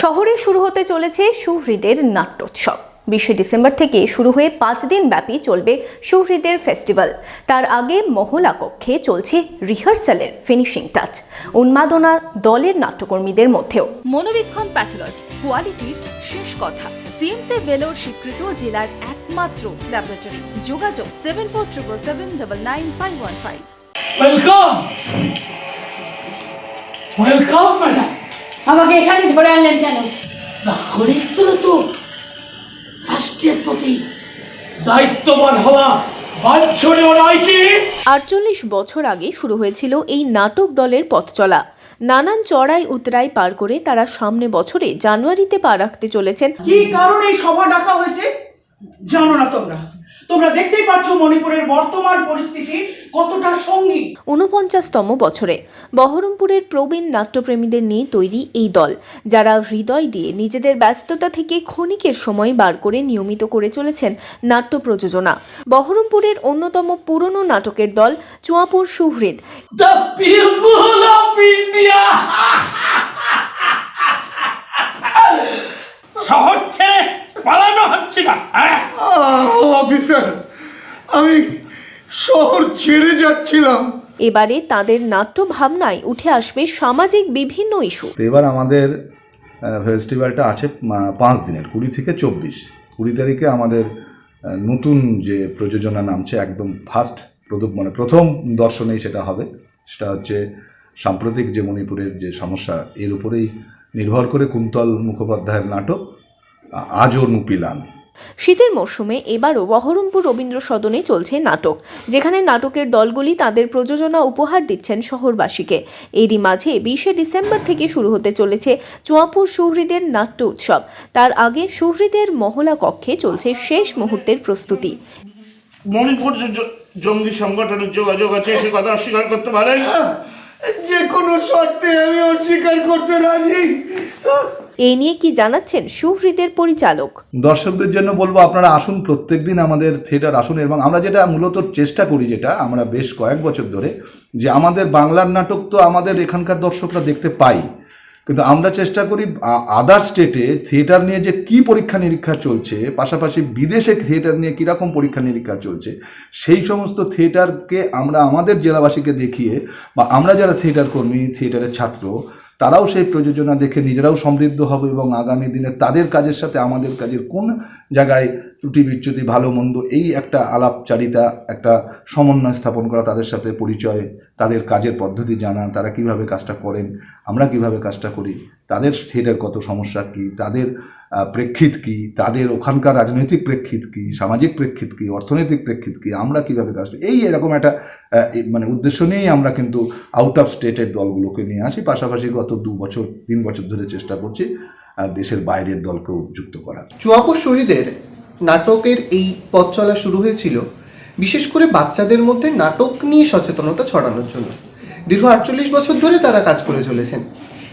শহরে শুরু হতে চলেছে সুহৃদের নাট্যোৎসব। বিশে ডিসেম্বর থেকে শুরু হয়ে পাঁচ দিন ব্যাপী চলবে সুহৃদের ফেস্টিভ্যাল। তার আগে মহলা কক্ষে চলছে রিহার্সালের ফিনিশিং টাচ উন্মাদনা দলের নাট্যকর্মীদের মধ্যেও। মনোবীক্ষণ প্যাথোলজি কোয়ালিটির শেষ কথা। সিএমসি ভেলোর স্বীকৃত জেলার একমাত্র ল্যাবরেটরি। যোগাযোগ seven four triple seven double nine five one five welcome welcome madam আমাকে এখানে ধরে আনলেন কেন? নাগরিকদের তো রাষ্ট্রের প্রতি দায়িত্ববান হওয়া আটচল্লিশ বছর আগে শুরু হয়েছিল এই নাটক দলের পথ চলা। নানান চড়াই উতরাই পার করে তারা সামনে বছরে জানুয়ারিতে পা রাখতে চলেছেন। কি কারণে এই সভা ডাকা হয়েছে? জানো না তোমরা। তোমরা দেখতেই পাচ্ছ মণিপুরের বর্তমান পরিস্থিতি কতটা সঙ্গী। ঊনপঞ্চাশতম বছরে বহরমপুরের প্রবীণ নাট্যপ্রেমীদের নিয়ে তৈরি এই দল যারা হৃদয় দিয়ে নিজেদের ব্যস্ততা থেকে ক্ষণিকের সময় বার করে নিয়মিত করে চলেছেন নাট্য প্রযোজনা। বহরমপুরের অন্যতম পুরনো নাটকের দল Chuapur Suhrid. The people of India শহর ছেড়ে পালানো হচ্ছে না হ্যাঁ? অফিসার আমি শহর ছেড়ে যাচ্ছিলাম। এবারে তাদের নাট্য ভাবনায় উঠে আসবে সামাজিক বিভিন্ন ইস্যু। এবার আমাদের ফেস্টিভ্যালটা আছে পাঁচ দিনের কুড়ি থেকে চব্বিশ। কুড়ি তারিখে আমাদের নতুন যে প্রযোজনা নামছে একদম ফার্স্ট প্রদূপ মানে প্রথম দর্শনেই সেটা হবে। সেটা হচ্ছে সাম্প্রতিক যে মণিপুরের যে সমস্যা এর উপরেই নির্ভর করে কুন্তল মুখোপাধ্যায়ের নাটক আজও নুপিলান শীতের মরশুমে এবারও বহরমপুর রবীন্দ্র সদনে চলছে নাটক যেখানে নাটকের দলগুলি তাদের প্রযোজনা উপহার দিচ্ছেন শহরবাসীকে। এরই মাঝে বিশে ডিসেম্বর থেকে শুরু হতে চলেছে চুয়াপুর সুহৃদের নাট্য উৎসব। তার আগে সুহৃদের মহলা কক্ষে চলছে শেষ মুহূর্তের প্রস্তুতি। মণিপুর যে জঙ্গি সংগঠনের যোগাযোগ আছে সে কথা অস্বীকার করতে পারেন যে কোনো শর্তে আমি অস্বীকার করতে রাজি। এই নিয়ে কি জানাচ্ছেন সুহৃদের পরিচালক? দর্শকদের জন্য বলব, আপনারা আসুন প্রত্যেক দিন আমাদের থিয়েটার আসুন এবং আমরা যেটা মূলত চেষ্টা করি, যেটা আমরা বেশ কয়েক বছর ধরে, যে আমাদের বাংলার নাটক তো আমাদের এখানকার দর্শকরা দেখতে পাই কিন্তু আমরা চেষ্টা করি আদার স্টেটে থিয়েটার নিয়ে যে কি পরীক্ষা নিরীক্ষা চলছে, পাশাপাশি বিদেশে থিয়েটার নিয়ে কীরকম পরীক্ষা নিরীক্ষা চলছে, সেই সমস্ত থিয়েটারকে আমরা আমাদের জেলাবাসীকে দেখিয়ে বা আমরা যারা থিয়েটার কর্মী, থিয়েটারের ছাত্র তারাও সেই প্রযোজনা দেখে নিজেরাও সমৃদ্ধ হবে এবং আগামী দিনে তাদের কাজের সাথে আমাদের কাজের কোন জায়গায় ত্রুটি বিচ্যুতি ভালো মন্দ এই একটা আলাপচারিতা, একটা সমন্বয় স্থাপন করা, তাদের সাথে পরিচয়, তাদের কাজের পদ্ধতি জানা, তারা কীভাবে কাজটা করেন, আমরা কীভাবে কাজটা করি, তাদের থিয়েটার কত সমস্যা কী, তাদের প্রেক্ষিত কি? তাদের ওখানকার রাজনৈতিক প্রেক্ষিত কি? সামাজিক প্রেক্ষিত কি? অর্থনৈতিক প্রেক্ষিত কি? আমরা কীভাবে কাজ করি? এই এরকম একটা মানে উদ্দেশ্য নিয়েই আমরা কিন্তু আউট অফ স্টেটের দলগুলোকে নিয়ে আসি। পাশাপাশি গত দু বছর, তিন বছর ধরে চেষ্টা করছি দেশের বাইরের দলকেও যুক্ত করার। চুয়াপুর শহীদের নাটকের এই পথ চলা শুরু হয়েছিল, বিশেষ করে বাচ্চাদের মধ্যে নাটক নিয়ে সচেতনতা ছড়ানোর জন্য। দীর্ঘ আটচল্লিশ বছর ধরে তারা কাজ করে চলেছেন।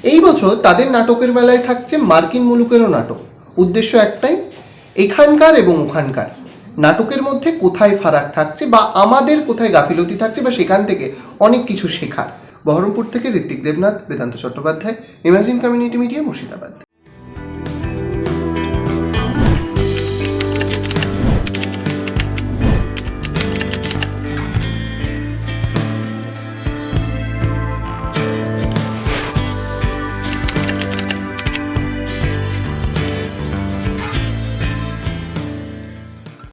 এই বছর তাদের নাটকের বেলায় থাকছে মার্কিন মুলুকেরও নাটক। উদ্দেশ্য একটাই, এখানকার এবং ওখানকার। নাটকের মধ্যে কোথায় ফারাক থাকছে বা আমাদের কোথায় গাফিলতি থাকছে বা সেখান থেকে অনেক কিছু শেখার। বহরমপুর থেকে Ritwik Debnath, Vedanta Chattopadhyay, imagine community media Murshidabad.